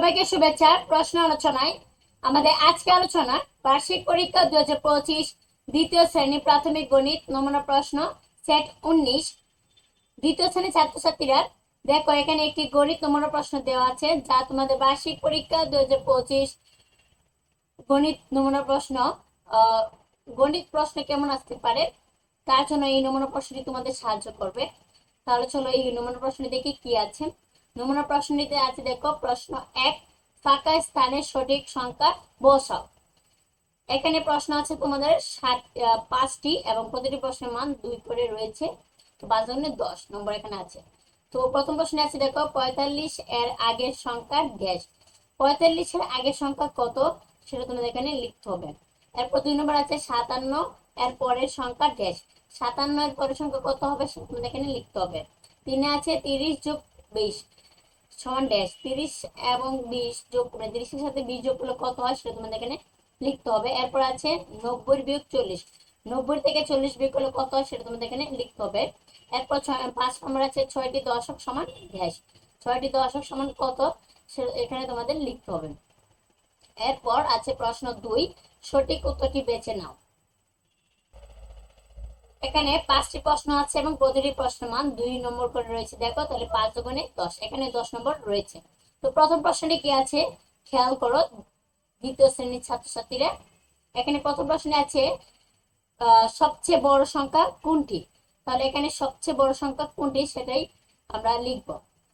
সবাইকে শুভেচ্ছা, প্রশ্ন আলোচনায়। আমাদের আজকে আলোচনা, বার্ষিক পরীক্ষা দু হাজার পঁচিশ, দ্বিতীয় শ্রেণি প্রাথমিক গণিত নমুনা প্রশ্ন, সেট উনিশ। দ্বিতীয় শ্রেণির ছাত্রছাত্রীরা, দেখো, এখানে একটি গণিত নমুনা প্রশ্ন দেওয়া আছে, যা তোমাদের বার্ষিক পরীক্ষা দু হাজার পঁচিশ গণিত নমুনা প্রশ্ন। গণিত প্রশ্ন কেমন আসতে পারে? তার জন্য এই নমুনা প্রশ্নটি তোমাদের সাহায্য করবে। তাহলে চলো এই নমুনা প্রশ্ন দেখি কি আছে। নমুনা প্রশ্নটিতে আছে, দেখো, প্রশ্ন এক, ফাঁকা স্থানের সঠিক সংখ্যা বসাও। এখানে প্রশ্ন আছে তোমাদের সাত পাঁচটি এবং প্রতিটি প্রশ্নের মান দুই করে রয়েছে, তো পাঁচ জন্য দশ নম্বর এখানে আছে। তো প্রথম প্রশ্নে আছে, দেখো, পঁয়তাল্লিশ এর আগের সংখ্যা ড্যাশ পঁয়তাল্লিশের আগের সংখ্যা কত? সেটা তোমাদের এখানে লিখতে হবে। এরপর দুই নম্বর আছে, সাতান্ন এর পরের সংখ্যা ড্যাশ সাতান্ন এর পরের সংখ্যা কত হবে? সেটা তোমাদের এখানে লিখতে হবে। তিনে আছে তিরিশ যোগ বিশ সমান ড্যাশ তিরিশ এবং বিশ যোগ করে তিরিশের সাথে বিশ যোগ করলে কত হয় সেটা তোমাদের এখানে লিখতে হবে। এরপর আছে নব্বই বিয়োগ চল্লিশ। নব্বই থেকে চল্লিশ বিয়োগ করলে কত হয় সেটা তোমাদের এখানে লিখতে হবে। এরপর ছয় পাঁচ নম্বর আছে ছয়টি দশক সমান ড্যাশ ছয়টি দশক সমান কত এখানে তোমাদের লিখতে হবে। এরপর আছে প্রশ্ন দুই, সঠিক উত্তরটি বেছে নাও। এখানে পাঁচটি প্রশ্ন আছে এবং প্রতিটি প্রশ্ন মান দুই নম্বর করে রয়েছে। দেখো, তাহলে পাঁচ দুগুণে দশ। এখানে দশ নম্বর রয়েছে। তো প্রথম প্রশ্নটি কি আছে? খেয়াল করো, দ্বিতীয় শ্রেণির ছাত্রছাত্রীরা। এখানে প্রথম প্রশ্নে আছে সবচেয়ে বড় সংখ্যা কোনটি? তাহলে এখানে সবচেয়ে বড় সংখ্যা কোনটি সেটাই আমরা লিখব।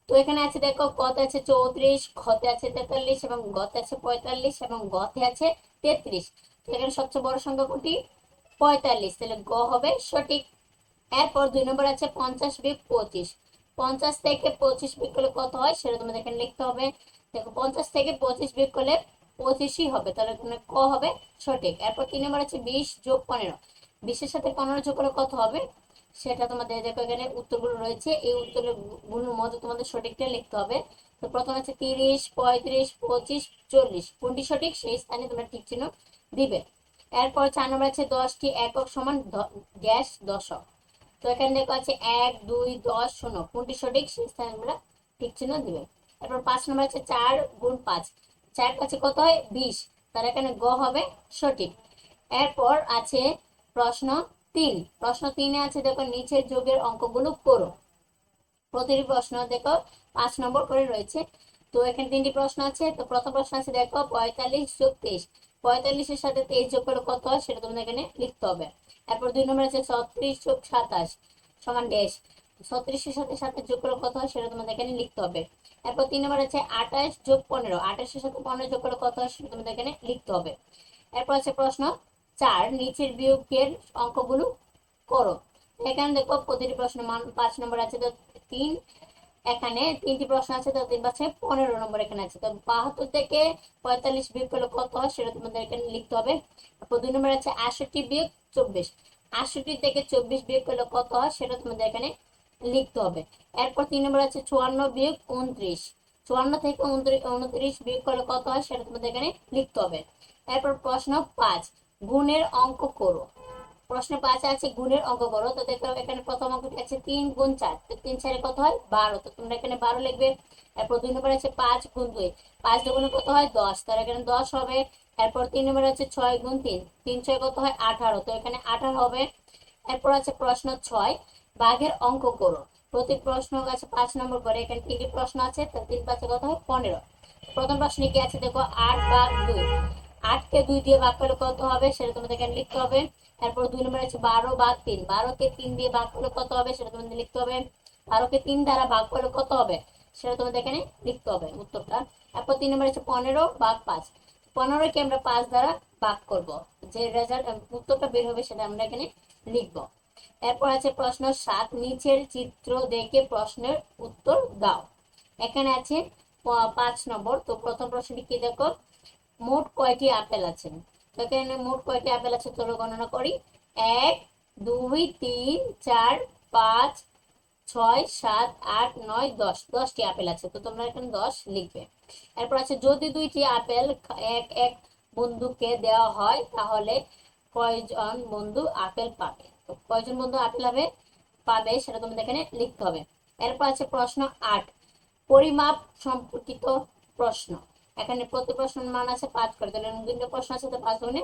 তো এখানে আছে, দেখো, গতে আছে চৌত্রিশ, ঘতে আছে তেতাল্লিশ এবং গতে আছে পঁয়তাল্লিশ এবং গতে আছে তেত্রিশ। এখানে সবচেয়ে বড় সংখ্যা কোনটি? পঁয়তাল্লিশ, তাহলে গ হবে সঠিক। এরপর দুই নম্বর আছে পঞ্চাশ বিয়োগ পঁচিশ। পঞ্চাশ থেকে পঁচিশ বিয়োগ করলে কত হয়? সেটা তোমাদের এখানে লিখতে হবে। দেখো, পঞ্চাশ থেকে পঁচিশ বিয়োগ করলে পঁচিশই হবে, তাহলে এখানে ক হবে? সঠিক। এরপর তিন নম্বর আছে বিশ যোগ পনেরো। বিশের সাথে পনেরো যোগ করলে কত হবে? সেটা তোমাদের দেখো এখানে উত্তরগুলো রয়েছে। এই উত্তরগুলোর মধ্যে তোমাদের সঠিকটা লিখতে হবে। তো প্রথম আছে তিরিশ, পঁয়ত্রিশ, পঁচিশ, চল্লিশ। কোনটি সঠিক? সেই স্থানে তোমরা ঠিক চিহ্ন দিবে। এরপর চার নম্বর আছে দশটি একক সমান গ্যাস দশক। তো এখানে দেখো আছে এক, দুই, দশ, শূন্য। কোনটি সঠিক? সেই স্থানে আমরা ঠিক চিহ্ন দিবে। এরপর পাঁচ নম্বর আছে চার গুণ পাঁচ। চার কাছে কত হয়? বিশ। তার এখানে গ হবে সঠিক। এরপর আছে প্রশ্ন তিন। প্রশ্ন তিনে আছে দেখো নিচের যোগের অঙ্কগুলো করো প্রতিটি প্রশ্ন দেখো পাঁচ নম্বর করে রয়েছে। তো এখানে তিনটি প্রশ্ন আছে। তো প্রথম প্রশ্ন আছে, দেখো, পঁয়তাল্লিশ যোগ তেইশ। পঁয়তাল্লিশের সাথে তেইশ যোগ করলে কত হয়? সেটা তোমাদের এখানে লিখতে হবে। এরপর দুই নম্বর আছে, ছত্রিশ যোগ সাতাশ সমান ড্যাশ ছত্রিশের সাথে সাথে যোগ করলে কত হয়? সেটা তোমাদের এখানে লিখতে হবে। এরপর তিন নম্বর আছে, আঠাশ যোগ পনেরো। আঠাশের সাথে পনেরো যোগ করলে কত হয়? সেটা তোমাদের এখানে লিখতে হবে। এরপর আছে প্রশ্ন চার, নিচের বিয়োগের অঙ্কগুলো করো। এখানে দেখো প্রতিটি প্রশ্ন মান পাঁচ নম্বর আছে, তো তিন এখানে তিনটি প্রশ্ন আছে, তো তিন পাশে পনেরো নম্বর এখানে আছে। তো বাহাত্তর থেকে পঁয়তাল্লিশ বিয়োগ করলে কত হয়? সেটা তোমাদের এখানে লিখতে হবে। তারপর দুই নম্বর আছে আটষট্টি বিয়োগ চব্বিশ। আটষট্টি থেকে চব্বিশ বিয়োগ করলে কত হয়? সেটা তোমাদের এখানে লিখতে হবে। এরপর তিন নম্বর আছে চুয়ান্ন বিয়োগ উনত্রিশ। চুয়ান্ন থেকে উনত্রিশ বিয়োগ করলে কত হয়? সেটা তোমাদের এখানে লিখতে হবে। এরপর প্রশ্ন পাঁচ। গুণের অঙ্ক করো। প্রশ্ন পাঁচ আছে গুণের অঙ্ক করো। তো দেখো এখানে প্রথম অঙ্কটি আছে তিন গুণ চার। তো তিন চারে কত হয়? বারো। তো তোমরা এখানে বারো লিখবে। এরপর দুই নম্বর আছে পাঁচ গুণ দুই। পাঁচ দুগুণে কত হয়? দশ। তার এখানে দশ হবে। এরপর তিন নম্বর আছে ছয় গুণ তিন। তিন ছয় কত হয়? আঠারো। তো এখানে আঠারো হবে। এরপর আছে প্রশ্ন ছয়। বাঘের অঙ্ক করো। প্রতি প্রশ্ন আছে পাঁচ নম্বর করে। এখানে তিনটি প্রশ্ন আছে। তো তিন পাঁচে কত হয়? পনেরো। প্রথম প্রশ্নে কি আছে? দেখো, আট বাঘ দুই। আটকে দুই দিয়ে ভাগ করলে কত হবে? সেটা তোমাদের এখানে লিখতে হবে। তারপর দুই নম্বর আছে বারো ভাগ তিন। বারোকে তিন দিয়ে ভাগ করলে কত হবে? সেটা তোমাদের লিখতে হবে। বারোকে তিন দ্বারা ভাগ করলে কত হবে? সেটা তোমাদের এখানে লিখতে হবে উত্তরটা। তারপর তিন নম্বর আছে পনেরো ভাগ পাঁচ। পনেরোকে আমরা পাঁচ দ্বারা ভাগ করব। যে রেজাল্ট উত্তরটা বের হবে সেটা আমরা এখানে লিখব। এরপর আছে প্রশ্ন সাত। নিচের চিত্র দেখে প্রশ্নের উত্তর দাও। এখানে আছে পাঁচ নম্বর। তো প্রথম প্রশ্নটি কি দেখো? মোট কয়টি আপেল আছে? তো এখানে মোট কয়টি আপেল আছে চলো গণনা করি। এক, দুই, তিন, চার, পাঁচ, ছয়, সাত, আট, নয়, দশ। দশটি আপেল আছে, তো তোমরা এখানে দশ লিখবে। এরপর আছে, যদি দুইটি আপেল এক এক বন্ধুকে দেওয়া হয়, তাহলে কয়জন বন্ধু আপেল পাবে? তো কয়জন বন্ধু আপেল হবে? পাবে, সেটা তোমাদের এখানে লিখতে হবে। এরপর আছে প্রশ্ন আট। পরিমাপ সম্পর্কিত প্রশ্ন। এখানে প্রতি প্রশ্নের মান আছে পাঁচ করে, তাহলে দুইটা প্রশ্ন আছে তো পাঁচ গুণে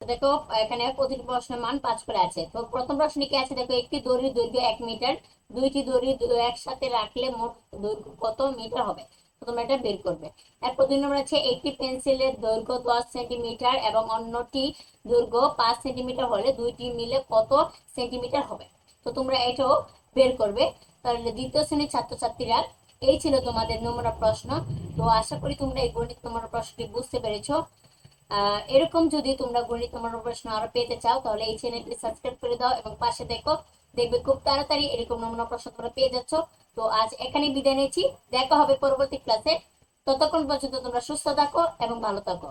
দেখো, এখানে প্রতিটি প্রশ্নের মান পাঁচ করে আছে। তো প্রথম প্রশ্নে কি আছে? দেখো, একটি দড়ির দৈর্ঘ্য এক মিটার, দুইটি দড়ি একসাথে রাখলে মোট দৈর্ঘ্য কত মিটার হবে? তোমরা এটা বের করবে। এরপর দুই নম্বর আছে একটি পেন্সিলের দৈর্ঘ্য দশ সেন্টিমিটার এবং অন্যটি দৈর্ঘ্য পাঁচ সেন্টিমিটার হলে দুইটি মিলে কত সেন্টিমিটার হবে? তো তোমরা এটাও বের করবে। তাহলে দ্বিতীয় শ্রেণির ছাত্রছাত্রীরা এই ছিল তোমাদের নমুনা প্রশ্ন। তো আশা করি তোমরা এই গণিত নমুনা প্রশ্নটি বুঝতে পেরেছ। এরকম যদি তোমরা গণিত নমুনা প্রশ্ন আরও পেতে চাও, তাহলে এই চ্যানেলটি সাবস্ক্রাইব করে দাও এবং পাশে দেখো, দেখবে খুব তাড়াতাড়ি এরকম নমুনা প্রশ্ন তোমরা পেয়ে যাচ্ছ। তো আজ এখানে বিদায় নিয়েছি দেখা হবে পরবর্তী ক্লাসে। ততক্ষণ পর্যন্ত তোমরা সুস্থ থাকো এবং ভালো থাকো।